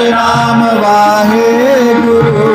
ਨਾਮ ਵਾਹਿਗੁਰੂ।